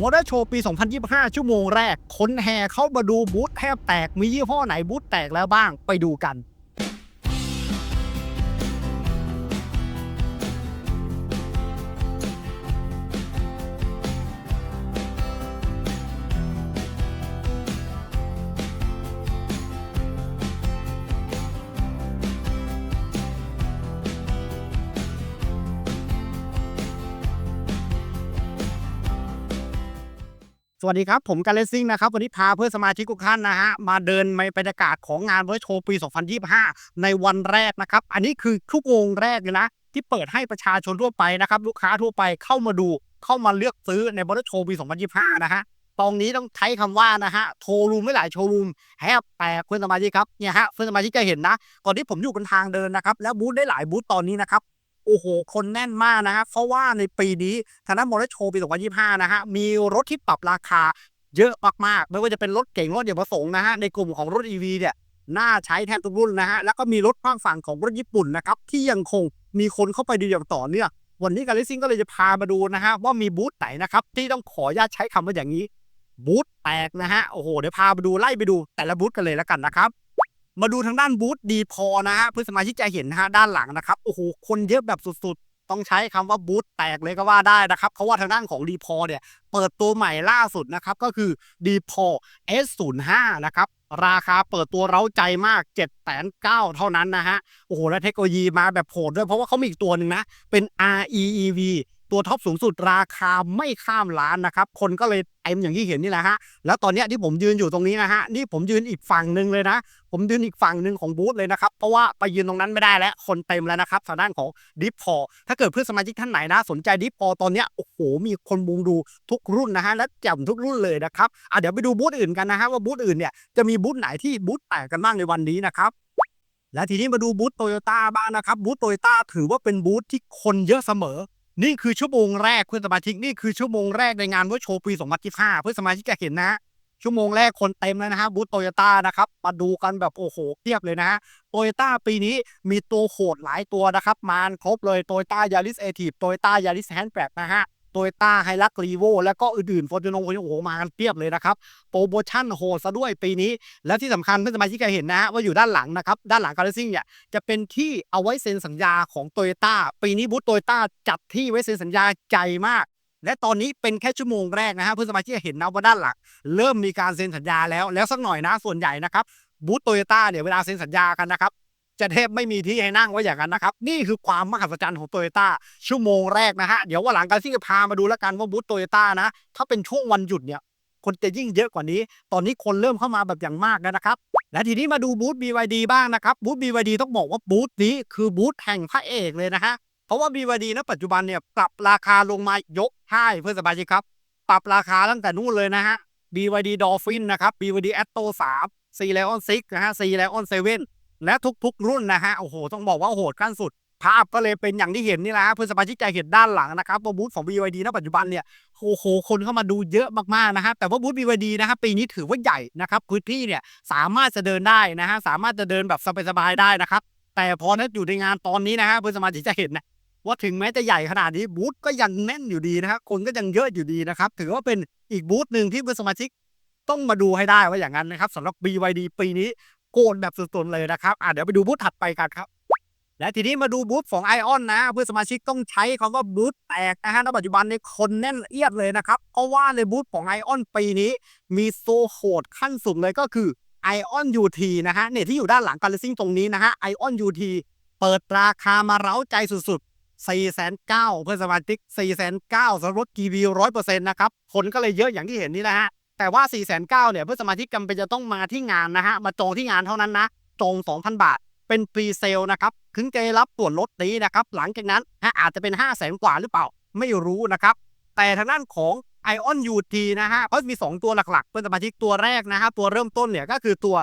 มอเตอร์โชว์ปี 2025 ชั่วโมงแรก คนแห่เข้ามาดูบูธแทบแตก มียี่ห้อไหนบูธแตกแล้วบ้าง ไปดูกัน สวัสดีครับ ผมการเลสซิ่งนะครับ วันนี้พาเพื่อนสมาชิกทุกท่านนะฮะ มาเดินในบรรยากาศของงานเวิร์โชว์ปี 2025 ในวันแรกนะครับ อันนี้คือชั่วงแรกเลยนะ ที่เปิดให้ประชาชนทั่วไปนะครับ ลูกค้าทั่วไปเข้ามาดูเข้ามาเลือกซื้อในบริษัทโชว์ปี 2025 นะฮะตรงนี้ต้องใช้คำว่านะฮะโชว์รูมไม่หลายโชว์รูมแฮบแตกเพื่อนสมาชิกครับเนี่ยฮะเพื่อนสมาชิกจะเห็นนะก่อนที่ผมอยู่บนทางเดินนะครับแล้วบูธได้หลายบูธตอนนี้นะครับ โอ้โห คนแน่นมากนะฮะเพราะว่าในปีนี้ทางด้านมอเตอร์โชว์ปี2025 นะฮะมีรถที่ปรับราคาเยอะมากๆ ไม่ว่าจะเป็นรถเก่งรถเดี่ยวประสงค์นะฮะในกลุ่มของรถ EV เนี่ยน่าใช้แทบทุกรุ่นนะฮะแล้วก็มีรถข้างฝั่งของรถญี่ปุ่นนะครับที่ยังคงมีคนเข้าไปดูอย่างต่อเนื่องวันนี้การลสซิ่งก็เลยจะพามาดูนะฮะว่ามีบูธไหนนะครับที่ต้องขออนุญาตใช้คำว่าอย่างนี้บูธแตกนะฮะโอ้โหเดี๋ยวพาไปดูไล่ไปดูแต่ละบูธกันเลยแล้วกันนะครับ มาดูทางด้านบูธดีพอนะฮะเพื่อนสมาชิกจะเห็นนะฮะด้านหลังนะครับโอ้โหคนเยอะแบบสุดๆ ต้องใช้คำว่าบูธแตกเลยก็ว่าได้นะครับ เพราะว่าทางด้านของดีพอเนี่ย เปิดตัวใหม่ล่าสุดนะครับ ก็คือดีพอ S05 นะครับ ราคาเปิดตัวเร้าใจมาก7 9 0 0เท่านั้นนะฮะโอ้โหและเทคโนโลยีมาแบบโหดด้วยเพราะว่าเขามีอีกตัวหนึ่งนะเป็น REEV ตัวท็อปสูงสุดราคาไม่ข้ามล้านนะครับ คนก็เลยเต็มอย่างที่เห็นนี่แหละฮะ แล้วตอนนี้ที่ผมยืนอยู่ตรงนี้นะฮะ นี่ผมยืนอีกฝั่งหนึ่งเลยนะ ผมยืนอีกฝั่งหนึ่งของบูธเลยนะครับ เพราะว่าไปยืนตรงนั้นไม่ได้แล้ว คนเต็มแล้วนะครับทางด้านของดิฟพอถ้าเกิดเพื่อนสมาชิกท่านไหนนะ สนใจดิฟพอตอนนี้โอ้โห มีคนมุงดูทุกรุ่นนะฮะ และแจ่มทุกรุ่นเลยนะครับอะเดี๋ยวไปดูบูธอื่นกันนะฮะว่าบูธอื่นเนี่ยจะมีบูธไหนที่บูธแตกกันบ้างในวันนี้นะครับและทีนี้มาดูบูธโตโยต้าบ้างนะครับบูธโตโยต้าถือว่าเป็นบูธที่คนเยอะเสมอ นี่คือชั่วโมงแรกเพื่อนสมาชิกนี่คือชั่วโมงแรกในงานเว่าโชว์ปี2025เพื่อนสมาชิกจะเห็นนะฮะชั่วโมงแรกคนเต็มแล้วนะฮะบูธโตโยต้านะครับมาดูกันแบบโอ้โหเทียบเลยนะฮะโตโยต้าปีนี้มีตัวโหดหลายตัวนะครับมาครบเลยโตโยต้ายาริสเอทีฟโตโยต้ายาริสแฮนด์แบกนะฮะ โตโยต้าไฮรักรีโวแล้วก็อื่นๆฟอร์จูนงโอ้โหมากันเพียบเลยนะครับ โปรโมชั่นโหดซะด้วยปีนี้ และที่สำคัญเพื่อนสมาชิกจะเห็นนะฮะว่าอยู่ด้านหลังนะครับ ด้านหลังการซิ่งเนี่ยจะเป็นที่เอาไว้เซ็นสัญญาของโตโยต้าปีนี้บูธโตโยต้าจัดที่ไว้เซ็นสัญญาใจมากและตอนนี้เป็นแค่ชั่วโมงแรกนะฮะเพื่อนสมาชิกจะเห็นนะว่าด้านหลังเริ่มมีการเซ็นสัญญาแล้วแล้วสักหน่อยนะส่วนใหญ่นะครับบูธโตโยต้าเนี่ยเวลาเซ็นสัญญากันนะครับ จะแทบไม่มีที่ให้นั่งไว้อย่างนั้นนะครับ นี่คือความมหัศจรรย์ของโตโยต้าชั่วโมงแรกนะฮะ เดี๋ยววันหลังการซิ่งจะพามาดูแล้วกันว่าบูธโตโยต้านะ ถ้าเป็นช่วงวันหยุดเนี่ย คนจะยิ่งเยอะกว่านี้ ตอนนี้คนเริ่มเข้ามาแบบอย่างมากแล้วนะครับ และทีนี้มาดูบูธ BYD บ้างนะครับบูธ BYD ต้องบอกว่าบูธนี้คือบูธแห่งพระเอกเลยนะฮะเพราะว่า BYD ณปัจจุบันเนี่ยปรับราคาลงมายกให้เพื่อนสมาชิกครับปรับราคาตั้งแต่นู่นเลยนะฮะ BYD Dolphin นะครับ BYD Atto 3 C Leon 6นะฮะ C Leon 7 และทุกๆ รุ่นนะฮะโอ้โหต้องบอกว่าโหดขั้นสุดภาพก็เลยเป็นอย่างที่เห็นนี่แหละฮะเพื่อนสมาชิกจะเห็นด้านหลังนะครับว่าบูธของ BYD ณปัจจุบันเนี่ยโอ้โหคนเข้ามาดูเยอะมากๆนะฮะแต่ว่าบูธ BYD นะครับปีนี้ถือว่าใหญ่นะครับพื้นที่เนี่ยสามารถจะเดินได้นะฮะสามารถจะเดินแบบสบายๆได้นะครับแต่พอนั้นอยู่ในงานตอนนี้นะฮะเพื่อนสมาชิกจะเห็นนะว่าถึงแม้จะใหญ่ขนาดนี้บูธก็ยังแน่นอยู่ดีนะครับคนก็ยังเยอะอยู่ดีนะครับถือว่าเป็นอีกบูธหนึ่งที่เพื่อนสมาชิกต้องมาดูให้ได้ว่าอย่างนั้นนะครับสำหรับ BYD ปีนี้ กนแบบสุดๆเลยนะครับอะเดี๋ยวไปดูบูธถัดไปกันครับ และทีนี้มาดูบูธของไอออนนะ เพื่อนสมาชิกต้องใช้คำว่าบูธแตกนะฮะณปัจจุบันในคนแน่นเอียดเลยนะครับเพราะว่าในบูธของไอออนปีนี้ มีโซโหดขั้นสุดเลยก็คือไอออน UT นะฮะเนี่ยที่อยู่ด้านหลังการเลซิ่งตรงนี้นะฮะไอออน UT เปิดราคามาเร้าใจสุดๆ4 9 0 0 0เพื่อนสมาชิก4 9 0 0 0สำหรับรถ EV 100%นะครับ คนก็เลยเยอะอย่างที่เห็นนี่นะฮะ แต่ว่า 4 9 0 0 0เนี่ยเพื่อสมาชิกจำเป็นจะต้องมาที่งานนะฮะ มาจองที่งานเท่านั้นนะ จอง 2,000 บาท เป็นพรีเซลนะครับ ถึงจะได้รับส่วนลดนี้นะครับ หลังจากนั้นฮะอาจจะเป็น 5 0 0แสนกว่าหรือเปล่า ไม่รู้นะครับ แต่ทางด้านของ Ion UT นะฮะเขามี 2 ตัวหลักๆ เป็นสมาชิกตัวแรกนะฮะตัวเริ่มต้นเนี่ยก็คือตัว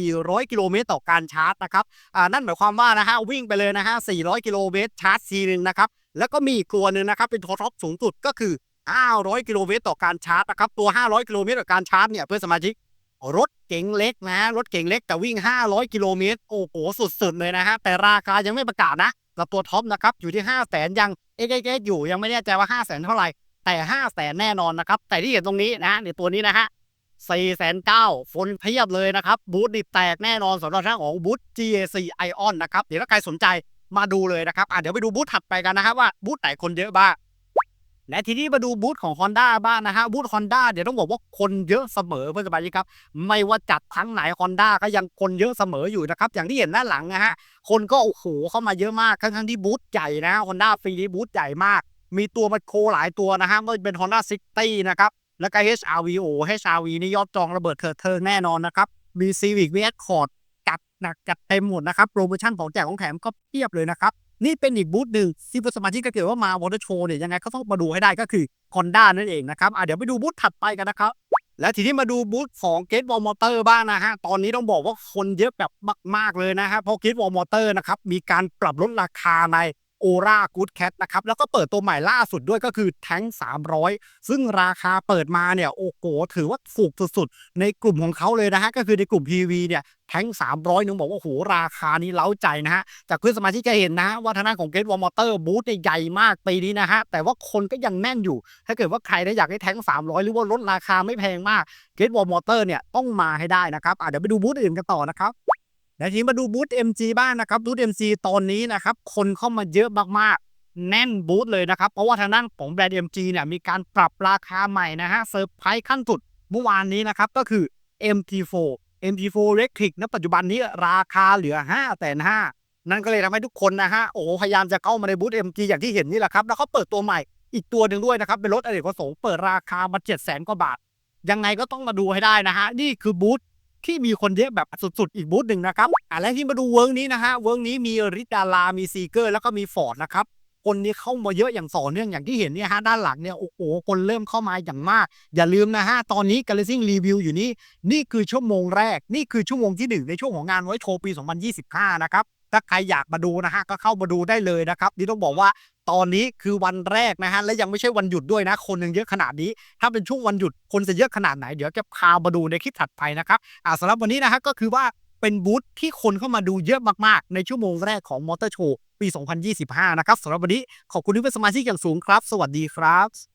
400 กิโลเมตรต่อการชาร์จนะครับ อ่า นั่นหมายความว่านะฮะวิ่งไปเลยนะฮะ 400 กิโลเมตรชาร์จทีนึงนะครับ แล้วก็มีอีกตัวหนึ่งนะครับเป็นท็อปสูงสุดก็คือ 500 กิโลเมตรต่อการชาร์จนะครับ ตัว 500 กิโลเมตรต่อการชาร์จเนี่ยเพื่อนสมาชิกรถเก๋งเล็กนะ รถเก๋งเล็กแต่วิ่ง 500 กิโลเมตร โอ้โห สุดๆ เลยนะฮะ แต่ราคายังไม่ประกาศนะกับตัวท็อปนะครับ อยู่ที่ 5 0 0แสนยังเอ๊ะๆอยู่ ยังไม่แน่ใจว่า 5 0 0แสนเท่าไหร่ แต่ 5 0 0แสนแน่นอนนะครับ แต่ที่เห็นตรงนี้นะฮะในตัวนี้นะฮะ4 9 0 0 0ฝนเพียบเลยนะครับ บูธดิบแตกแน่นอนสำหรับทางของบูธ GAC Ion นะครับ เดี๋ยวถ้าใครสนใจมาดูเลยนะครับอะเดี๋ยวไปดูบูธถัดไปกันนะครับว่าบูธไหนคนเยอะบ้าง และทีนี้มาดูบูธของ Honda บ้างนะฮะบูธ Honda เดี๋ยวต้องบอกว่าคนเยอะเสมอเพื่อนสมาชิกครับ ไม่ว่าจัดครั้งไหน Honda ก็ยังคนเยอะเสมออยู่นะครับ อย่างที่เห็นด้านหลังนะฮะคนก็โอ้โหเข้ามาเยอะมากทั้งๆที่บูธใหญ่นะ Honda ฟรีนี้บูธใหญ่มาก มีตัวมาโคหลายตัวนะฮะไม่เป็น Honda City นะครับแล้วก็ HRV โอ้ HRV นี่ยอดจองระเบิดเถิดเทิงแน่นอนนะครับมี Civic v s Accord จัดหนักจัดเต็มหมดนะครับโปรโมชั่นของแจกของแถมก็เพียบเลยนะครับ นี่เป็นอีกบูธหนึ่งที่ผู้สมาชิกก็เกิดว่ามาวอเตอร์โชว์เนี่ยยังไงก็ต้องมาดูให้ได้ก็คือคอนด้านั่นเองนะครับอะเดี๋ยวไปดูบูธถัดไปกันนะครับ และทีนี้มาดูบูธของเกตวอลมอเตอร์บ้างนะฮะ ตอนนี้ต้องบอกว่าคนเยอะแบบมาก ๆ เลยนะฮะเพราะเกตวอลมอเตอร์นะครับมีการปรับลดราคาใน Ora Good Cat นะครับแล้วก็เปิดตัวใหม่ล่าสุดด้วยก็คือ Tank 300 ซึ่งราคาเปิดมาเนี่ยโอ้โหถือว่าถูกสุดๆ ในกลุ่มของเขาเลยนะฮะก็คือในกลุ่ม PV เนี่ยแท้ง300นึงบอกว่าโหราคานี้เล้าใจนะฮะ จากเพื่อนสมาชิกจะเห็นนะฮะว่าทางด้านของ Gate Wall Motor บูธใหญ่มากปีนี้นะฮะ แต่ว่าคนก็ยังแน่นอยู่ ถ้าเกิดว่าใครได้อยากได้แท้ง300 หรือว่าลดราคาไม่แพงมาก Gate Wall Motor เนี่ยต้องมาให้ได้นะครับอะเดี๋ยวไปดูบูธอื่นกันต่อนะครับ และทีนี้มาดูบูธ MG บ้างนะครับบูธ MG ตอนนี้นะครับ คนเข้ามาเยอะมากๆ แน่นบูธเลยนะครับ เพราะว่าทางด้านของแบรนด์ MG เนี่ยมีการปรับราคาใหม่นะฮะเซอร์ไพรส์ขั้นสุดเมื่อวานนี้นะครับ ก็คือ MT4 MT4 Electric ณปัจจุบันนี้ราคาเหลือ5 5 0 0 0นั่นก็เลยทำให้ทุกคนนะฮะโอ้พยายามจะเข้ามาในบูธ MG อย่างที่เห็นนี่แหละครับ แล้วเขาเปิดตัวใหม่อีกตัวหนึ่งด้วยนะครับ เป็นรถอเนกประสงค์เปิดราคามา7 0 0 0 0 0กว่าบาท ยังไงก็ต้องมาดูให้ได้นะฮะนี่คือบูธ ที่มีคนเยอะแบบสุดๆ อีกบูธหนึ่งนะครับอะและที่มาดูเวิร์กนี้นะฮะเวิร์กนี้มีริดาลามีซีเกอร์แล้วก็มีฟอร์ดนะครับคนนี้เข้ามาเยอะอย่างต่อเนื่องอย่างที่เห็นเนี่ยฮะด้านหลังเนี่ยโอ้โหคนเริ่มเข้ามาอย่างมาก อย่าลืมนะฮะ ตอนนี้ Galaxing Review อยู่นี่ นี่คือชั่วโมงแรก นี่คือชั่วโมงที่ 1 ในช่วงของงานไว้โชว์ปี 2025 นะครับ ถ้าใครอยากมาดูนะฮะก็เข้ามาดูได้เลยนะครับนี่ต้องบอกว่าตอนนี้คือวันแรกนะฮะและยังไม่ใช่วันหยุดด้วยนะ คนยังเยอะขนาดนี้ ถ้าเป็นช่วงวันหยุดคนจะเยอะขนาดไหนเดี๋ยวจะพามาดูในคลิปถัดไปนะครับอ่าสำหรับวันนี้นะฮะก็คือว่าเป็นบูธที่คนเข้ามาดูเยอะมากๆ ในชั่วโมงแรกของมอเตอร์โชว์ปี 2025 นะครับสำหรับวันนี้ขอบคุณที่เป็นสมาชิกอย่างสูงครับ สวัสดีครับ